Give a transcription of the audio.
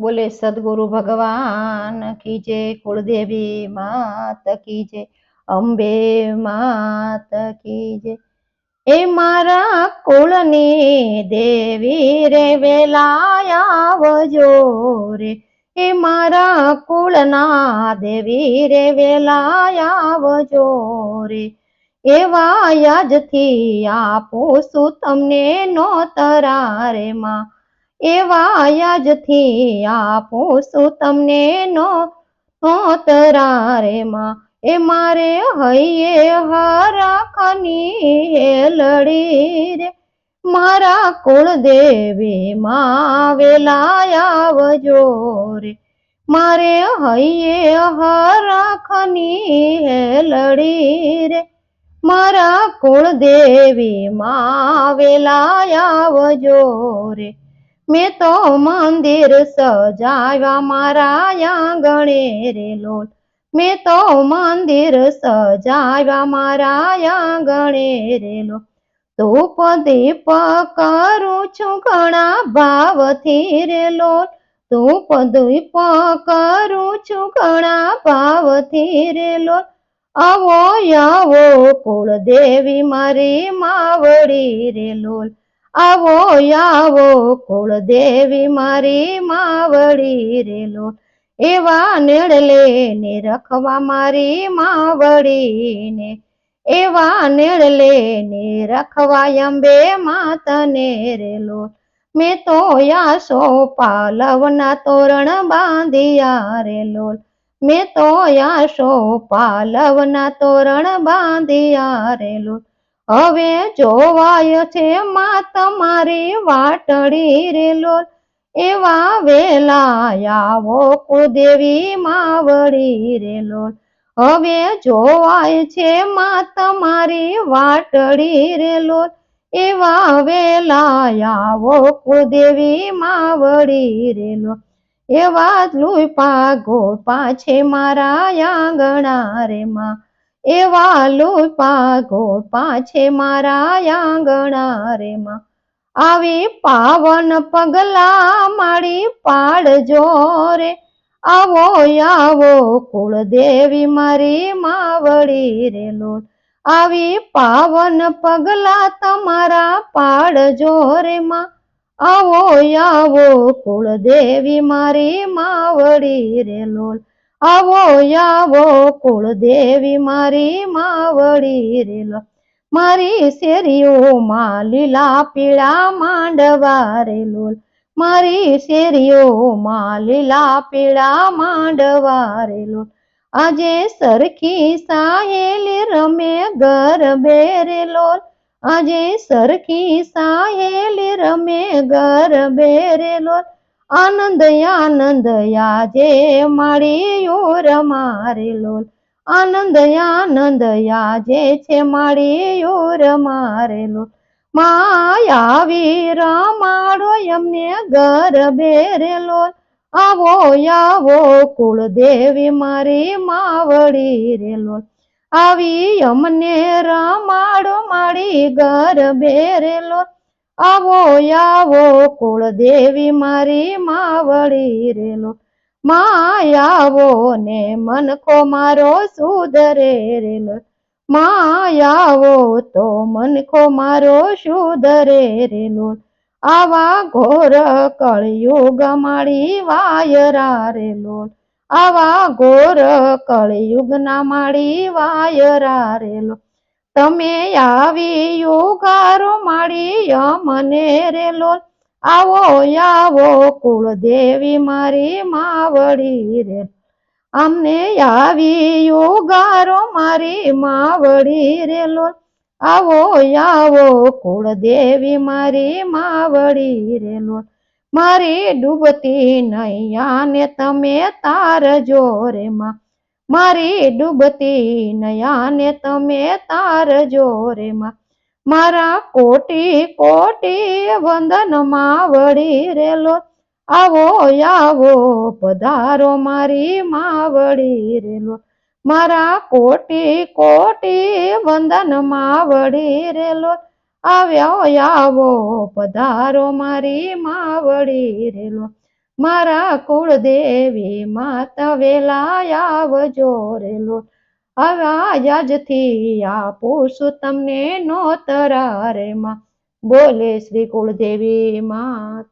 બોલે, સદગુરુ ભગવાન કી જે કુળદેવી માત કી જે અંબે માત કી જે એ મારા કુળની દેવી રે વેલાયાવજો રે. એ મારા કુળના દેવી રે વેલાયાવજો રે. એવા યાજથી આપું છું તમને નો તરારે માં એવા યાજથી આપું છું તમને નો નોતરા રે માં? એ મારે હૈયે હરાખની હેલડી રે. મારા કુળદેવી માં આવેલા આવજો રે. મારે હૈયે હરાખની હેલડી રે. મારા કુળદેવી માં વેલા આવજો રે. મેં તો મંદિર સજાવ્યા મારા આંગણે રે લોલ. મેં તો મંદિર સજાવ્યા મારા આંગણે રે લોલ. ધૂપ દીપ કરું છું ઘણા ભાવથી રે લોલ. ધૂપ દીપ કરું છું ઘણા ભાવથી રે લોલ. આવો આવો કુળદેવી મારી માવડી રે લોલ. આવો આવો, કુળદેવી મારી માવડી રે લોલ એવા નેડલે ને રખવા મારી માવડીને. એવા નેડલે ને રખવા અંબે માતને રે લોલ મેં તો યાસો પાલવના તોરણ બાંધિયા રે લોલ મેં તો યાસો પાલવના તોરણ બાંધિયા રે લોલ હવે જોવાય છે માં તમારી વાટડી રેલોલ એવા વેલા આવો કુદેવી માવડી રેલોલ હવે જોવાય છે માં તમારી વાટડી રેલોલ એવા વેલા આવો કુદેવી માવડી રેલો એવા લુપા ગોપા છે મારા આંગણા રે માં. એવા લુપા ગોપા છે મારા આંગણા રે માં. આવી પાવન પગલા માડી પાડજો રે. આવો આવો કુળદેવી મારી માવડી રે લોલ. આવી પાવન પગલા તમારા પાડજો રે માં. આવો આવો કુળદેવી મારી માવડી રે લોલ. આવો આવો, કુળદેવી મારી માવડી રેલો. મારી શેરીઓમાં લીલા પીળા માંડવા રેલો મારી શેરીઓમાં લીલા પીળા માંડવા રેલો આજે સરખી સાહેલી રમે ગરબે રે લોલ આજે સરખી સાહેલી રમે ગરબે રે આનંદ આનંદ આજે માળીઓ રમારે લોલ આનંદ આનંદ આજે છે માળીઓ રમારે લોલ માયાવી રમાડો એમને ગરબે રે લોલ આવો આવો કુળદેવી મારી માવડી રે લોલ આવી અમને રમાડો મારી ગરબે રે લોલ આવો આવો, કુળદેવી મારી માવળી રેલો. માયાવો ને મનખો મારો સુધરે રેલો. માયાવો તો મનખો મારો સુધરે રેલો. આવા ઘોર કળયુગ માળી વાયરા રેલો. આવા ઘોર કળયુગના માળી વાયરા રે લોલ તમે આવી યુગારો માળી અમને રે લોલ. આવો આવો, કુળદેવી મારી માવડી રે. અમને આવી યુગારો મારી માવડી રે લોલ. આવો આવો, કુળદેવી મારી માવડી રે લોલ. મારી ડૂબતી નૈયાને તમે તારજો રે માં. મારી ડૂબતી નયાને તમે તારજો રે મારા કોટી કોટી વંદન માવડી રેલો આવો આવો પધારો મારી માવડી રેલો મારા કોટી કોટી વંદન માવડી રેલો આવ્યો આવો પધારો મારી માવડી રેલો મારા કુળદેવી માતા વેલા આવજો રે લોલ હવે આજથી આપું તમને નો તરારે માં. બોલે શ્રી કુળદેવી માત